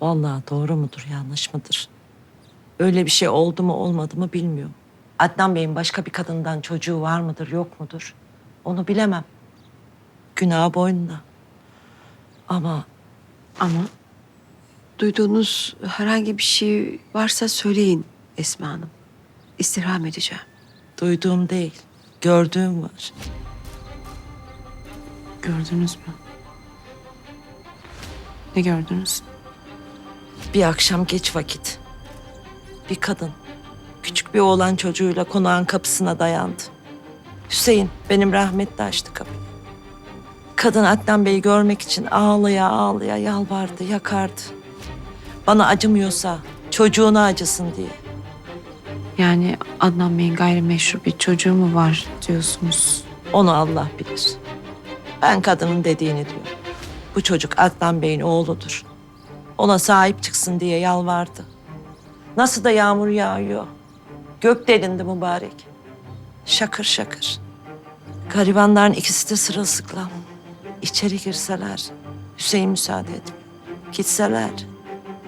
Vallahi doğru mudur, yanlış mıdır? Öyle bir şey oldu mu olmadı mı bilmiyorum. Adnan Bey'in başka bir kadından çocuğu var mıdır, yok mudur? Onu bilemem. Günah boynuna. Ama Ama duyduğunuz herhangi bir şey varsa söyleyin Esma Hanım. İstirham edeceğim. duyduğum değil, gördüğüm var. Gördünüz mü? Ne gördünüz? Bir akşam geç vakit. Bir kadın küçük bir oğlan çocuğuyla konağın kapısına dayandı. Hüseyin benim rahmetli açtı kapıyı. Kadın Adnan Bey'i görmek için ağlaya ağlaya yalvardı, yakardı. Bana acımıyorsa çocuğuna acısın diye. Yani Adnan Bey'in gayrimeşru bir çocuğu mu var diyorsunuz? Onu Allah bilir. Ben kadının dediğini diyorum. Bu çocuk Adnan Bey'in oğludur. Ona sahip çıksın diye yalvardı. Nasıl da yağmur yağıyor. Gök delindi mübarek. Şakır şakır. Garibanların ikisi de sırılsıklam. İçeri girseler Hüseyin müsaade etmiyor. Gitseler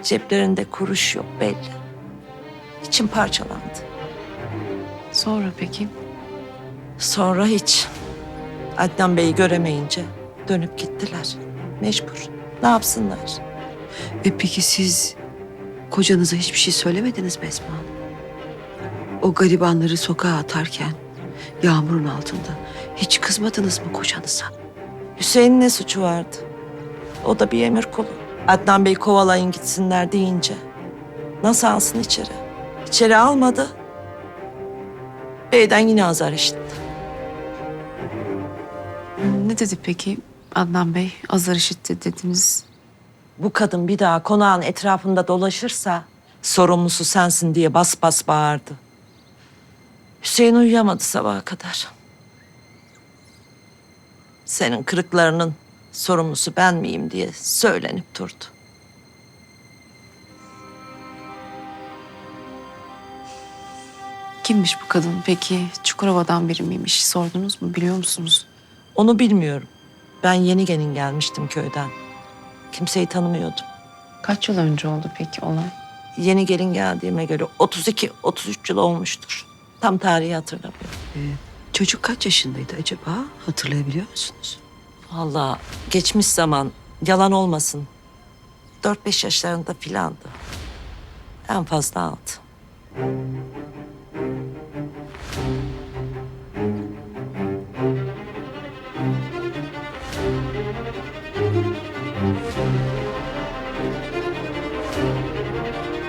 ceplerinde kuruş yok belli. İçim parçalandı. Sonra peki? Sonra hiç. Adnan Bey'i göremeyince dönüp gittiler. Mecbur. Ne yapsınlar? E peki siz kocanıza hiçbir şey söylemediniz mi Esma Hanım? O garibanları sokağa atarken yağmurun altında hiç kızmadınız mı kocanıza? Hüseyin'in ne suçu vardı? O da bir emir kulu. Adnan Bey kovalayın gitsinler deyince. Nasıl alsın içeri? İçeri almadı. Beyden yine azar işitti. Ne dedi peki Adnan Bey? Azar işitti dediniz. Bu kadın bir daha konağın etrafında dolaşırsa sorumlusu sensin diye bas bas bağırdı. Hüseyin uyuyamadı sabaha kadar. Senin kırıklarının sorumlusu ben miyim diye söylenip durdu. Kimmiş bu kadın peki? Çukurova'dan biri miymiş? Sordunuz mu? Biliyor musunuz? Onu bilmiyorum. Ben yeni gelin gelmiştim köyden. Kimseyi tanımıyordum. Kaç yıl önce oldu peki olay? Yeni gelin geldiğime göre 32-33 yıl olmuştur. Tam tarihi hatırlamıyorum. Çocuk kaç yaşındaydı acaba? Hatırlayabiliyor musunuz? Vallahi geçmiş zaman yalan olmasın. 4-5 yaşlarında filandı. En fazla altı.